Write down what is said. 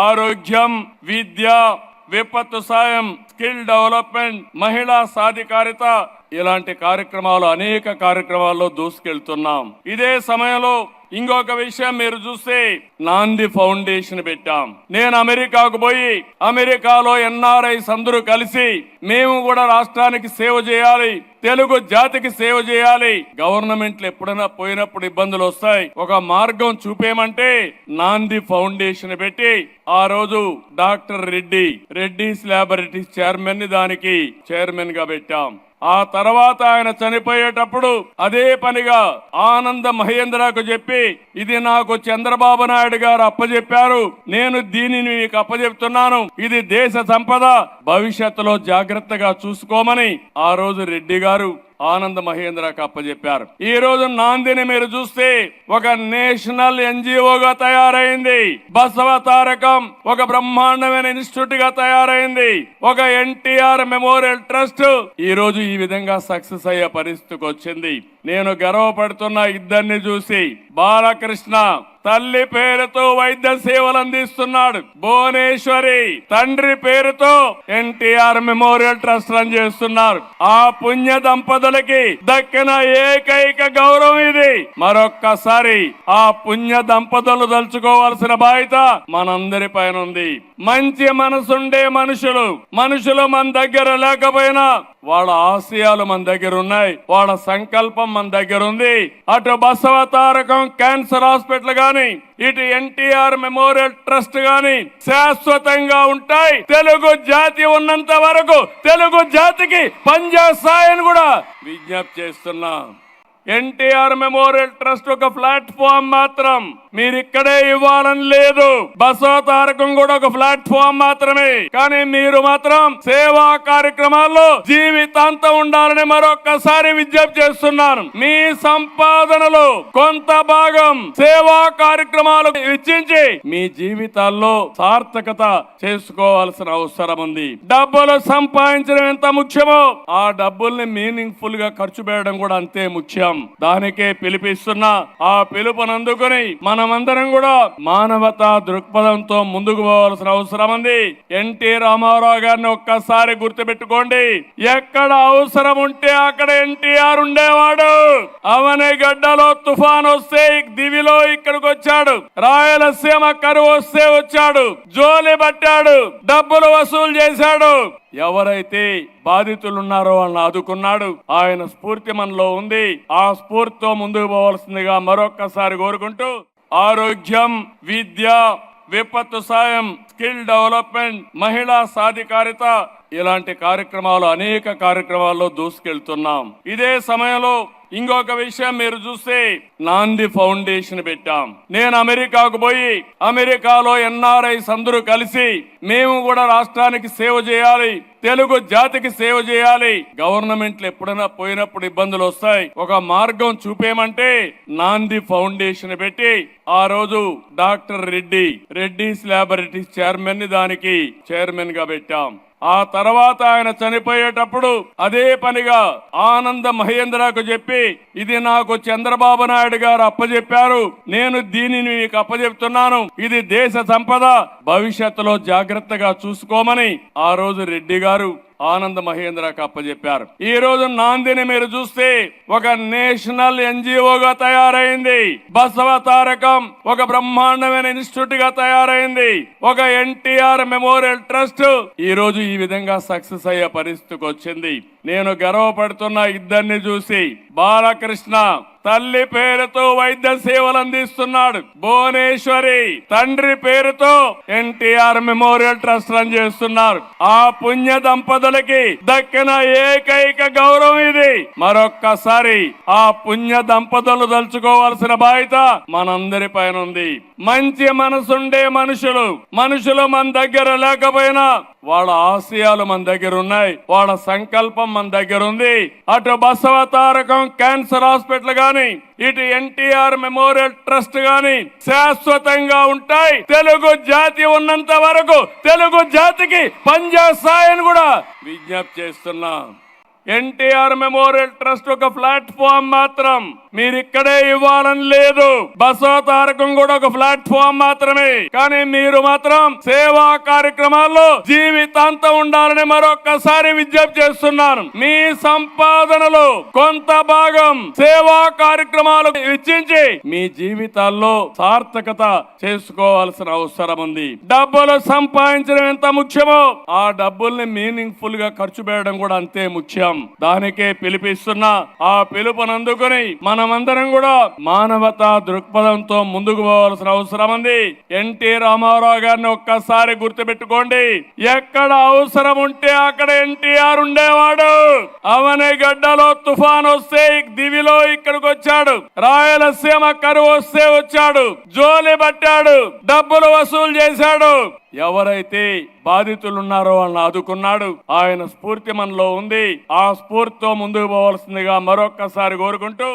ఆరోగ్యం విద్య విపత్తు సాయం స్కిల్ డెవలప్మెంట్ మహిళా సాధికారిత ఇలాంటి కార్యక్రమాలు అనేక కార్యక్రమాల్లో దూసుకెళ్తున్నాం. ఇదే సమయంలో ఇంకొక విషయం మీరు చూస్తే నాంది ఫౌండేషన్ పెట్టాం. నేను అమెరికాకు పోయి అమెరికాలో ఎన్ఆర్ఐస్ అందరూ కలిసి మేము కూడా రాష్ట్రానికి సేవ చేయాలి. తెలుగు జాతికి సేవ చేయాలి. గవర్నమెంట్లు ఎప్పుడైనా పోయినప్పుడు ఇబ్బందులు వస్తాయి. ఒక మార్గం చూపేమంటే నాంది ఫౌండేషన్ పెట్టి ఆ రోజు డాక్టర్ రెడ్డి రెడ్డిస్ ల్యాబొరేటరీస్ చైర్మన్ని దానికి చైర్మన్గా పెట్టాం. ఆ తర్వాత ఆయన చనిపోయేటప్పుడు అదే పనిగా ఆనంద మహేంద్రకు చెప్పి ఇది నాకు చంద్రబాబు నాయుడు గారు అప్పజెప్పారు. నేను దీనిని మీకు అప్పజెప్తున్నాను. ఇది దేశ సంపద. భవిష్యత్తులో జాగ్రత్తగా చూసుకోమని. ఆ రోజు రెడ్డి గారు ఆనంద మహేంద్రకు అప్పచెప్పారు ఈ రోజు నాందిని మీరు చూస్తే ఒక నేషనల్ ఎన్జిఓగా తయారైంది. బసవ తారకం ఒక బ్రహ్మాండమైన ఇన్స్టిట్యూట్గా తయారైంది. ఒక ఎన్టీఆర్ మెమోరియల్ ట్రస్ట్ ఈ రోజు ఈ విధంగా సక్సెస్ అయ్యే పరిస్థితికి వచ్చింది. నేను గర్వపడుతున్న ఇద్దరిని చూసి బాలకృష్ణ తల్లి పేరుతో వైద్య సేవలు అందిస్తున్నాడు భువనేశ్వరి. తండ్రి పేరుతో ఎన్టీఆర్ మెమోరియల్ ట్రస్ట్ రన్ చేస్తున్నారు. ఆ పుణ్య దంపతులకి దక్కిన ఏకైక గౌరవం ఇది. మరొక్కసారి ఆ పుణ్య దంపతులు దలుచుకోవాల్సిన బాధ్యత మనందరి పైన ఉంది. మంచి మనసుండే మనుషులు మనుషులు మన దగ్గర లేకపోయినా వాళ్ళ ఆశయాలు మన దగ్గర ఉన్నాయి వాళ్ళ సంకల్పం మన దగ్గర ఉంది. అటు బసవ తారకం క్యాన్సర్ హాస్పిటల్ కానీ ఇటు ఎన్టీఆర్ మెమోరియల్ ట్రస్ట్ గాని శాశ్వతంగా ఉంటాయి. తెలుగు జాతి ఉన్నంత వరకు తెలుగు జాతికి పనిచేస్తాయని కూడా విజ్ఞప్తి చేస్తున్నా. ఎన్టీఆర్ మెమోరియల్ ట్రస్ట్ ఒక ప్లాట్ఫామ్ మాత్రం. మీరు ఇక్కడే ఇవ్వాలని లేదు. బసో తారకం కూడా ఒక ప్లాట్ఫామ్ మాత్రమే. కానీ మీరు మాత్రం సేవా కార్యక్రమాల్లో జీవితాంతం ఉండాలని మరొక్కసారి విజ్ఞప్తి చేస్తున్నాను. మీ సంపాదనలో కొంత భాగం సేవా కార్యక్రమాలు వెచ్చించి మీ జీవితాల్లో సార్థకత చేసుకోవాల్సిన అవసరం ఉంది. డబ్బులు సంపాదించడం ఎంత ముఖ్యమో ఆ డబ్బుల్ని మీనింగ్గా ఖర్చు పెట్టడం కూడా అంతే ముఖ్యం. దానికే పిలిపిస్తున్నా ఆ పిలుపునందుకుని మనమందరం కూడా మానవతా దృక్పథంతో ముందుకు పోవాల్సిన అవసరం ఉంది. ఎన్టీ రామారావు గారిని ఒక్కసారి గుర్తుపెట్టుకోండి. ఎక్కడ అవసరం ఉంటే అక్కడ ఎన్టీఆర్ ఉండేవాడు. అవని గడ్డలో తుఫాన్ వస్తే దివిలో ఇక్కడికి వచ్చాడు. రాయలసీమ కరువు వస్తే వచ్చాడు. జోలి పట్టాడు. డబ్బులు వసూలు చేశాడు. ఎవరైతే బాధితులున్నారో వాళ్ళని ఆదుకున్నాడు ఆయన స్ఫూర్తి మనలో ఉంది. ఆ స్ఫూర్తితో ముందుకు పోవాల్సిందిగా మరొక్కసారి కోరుకుంటూ ఆరోగ్యం విద్య విపత్తు సాయం స్కిల్ డెవలప్మెంట్ మహిళా సాధికారిత ఇలాంటి కార్యక్రమాలు అనేక కార్యక్రమాల్లో దూసుకెళ్తున్నాం. ఇదే సమయంలో ఇంకొక విషయం మీరు చూస్తే నాంది ఫౌండేషన్ పెట్టాం. నేను అమెరికాకు పోయి అమెరికాలో ఎన్ఆర్ఐస్ అందరూ కలిసి మేము కూడా రాష్ట్రానికి సేవ చేయాలి తెలుగు జాతికి సేవ చేయాలి. గవర్నమెంట్లు ఎప్పుడైనా పోయినప్పుడు ఇబ్బందులు వస్తాయి. ఒక మార్గం చూపేమంటే నాంది ఫౌండేషన్ పెట్టి ఆ రోజు డాక్టర్ రెడ్డి రెడ్డిస్ ల్యాబొరేటరీస్ చైర్మన్ని దానికి చైర్మన్గా పెట్టాం. ఆ తర్వాత ఆయన చనిపోయేటప్పుడు అదే పనిగా ఆనంద మహేంద్రకు చెప్పి ఇది నాకు చంద్రబాబు నాయుడు గారు అప్పజెప్పారు. నేను దీనిని మీకు అప్పజెప్తున్నాను. ఇది దేశ సంపద. భవిష్యత్తులో జాగ్రత్తగా చూసుకోమని. ఆ రోజు రెడ్డి గారు ఆనంద మహేంద్రకు అప్పచెప్పారు ఈ రోజు నాందిని మీరు చూస్తే ఒక నేషనల్ ఎన్జిఓగా తయారైంది. బసవ తారకం ఒక బ్రహ్మాండమైన ఇన్స్టిట్యూట్గా తయారైంది. ఒక ఎన్టీఆర్ మెమోరియల్ ట్రస్ట్ ఈ రోజు ఈ విధంగా సక్సెస్ అయ్యే పరిస్థితికి వచ్చింది. నేను గర్వపడుతున్న ఇద్దరిని చూసి బాలకృష్ణ తల్లి పేరుతో వైద్య సేవలు అందిస్తున్నాడు భువనేశ్వరి. తండ్రి పేరుతో ఎన్టీఆర్ మెమోరియల్ ట్రస్ట్ రన్ చేస్తున్నారు. ఆ పుణ్య దంపతులకి దక్కిన ఏకైక గౌరవం ఇది. మరొక్కసారి ఆ పుణ్య దంపతులు దలుచుకోవాల్సిన బాధ్యత మనందరి పైన ఉంది. మంచి మనసుండే మనుషులు మనుషులు మన దగ్గర లేకపోయినా వాళ్ళ ఆశయాలు మన దగ్గర ఉన్నాయి వాళ్ళ సంకల్పం మన దగ్గర ఉంది. అటు బసవ తారకం క్యాన్సర్ హాస్పిటల్ గాని ఇటు ఎన్టీఆర్ మెమోరియల్ ట్రస్ట్ గాని శాశ్వతంగా ఉంటాయి. తెలుగు జాతి ఉన్నంత వరకు తెలుగు జాతికి పనిచేస్తాయని కూడా విజ్ఞప్తి చేస్తున్నా. ఎన్టీఆర్ మెమోరియల్ ట్రస్ట్ ఒక ప్లాట్ఫామ్ మాత్రం. మీరు ఇక్కడే ఇవ్వాలని లేదు. బసో తారకం కూడా ఒక ప్లాట్ఫామ్ మాత్రమే. కానీ మీరు మాత్రం సేవా కార్యక్రమాల్లో జీవితాంతం ఉండాలని మరొక్కసారి విజ్ఞప్తి చేస్తున్నాను. మీ సంపాదనలో కొంత భాగం సేవా కార్యక్రమాలు వెచ్చించి మీ జీవితాల్లో సార్థకత చేసుకోవాల్సిన అవసరం ఉంది. డబ్బులు సంపాదించడం ఎంత ముఖ్యమో ఆ డబ్బుల్ని మీనింగ్గా ఖర్చు పెట్టడం కూడా అంతే ముఖ్యం. దానికే పిలిపిస్తున్నా ఆ పిలుపునందుకుని మనమందరం కూడా మానవతా దృక్పథంతో ముందుకు పోవాల్సిన అవసరం ఉంది. ఎన్టీ రామారావు గారిని ఒక్కసారి గుర్తుపెట్టుకోండి. ఎక్కడ అవసరం ఉంటే అక్కడ ఎన్టీఆర్ ఉండేవాడు. అవని గడ్డలో తుఫాన్ వస్తే దివిలో ఇక్కడికి వచ్చాడు. రాయలసీమ కరువు వస్తే వచ్చాడు. జోలి పట్టాడు. డబ్బులు వసూలు చేశాడు. ఎవరైతే బాధితులున్నారో వాళ్ళని ఆదుకున్నాడు. ఆయన స్ఫూర్తి మనలో ఉంది. ఆ స్ఫూర్తితో ముందుకు పోవాల్సిందిగా మరొక్కసారి కోరుకుంటూ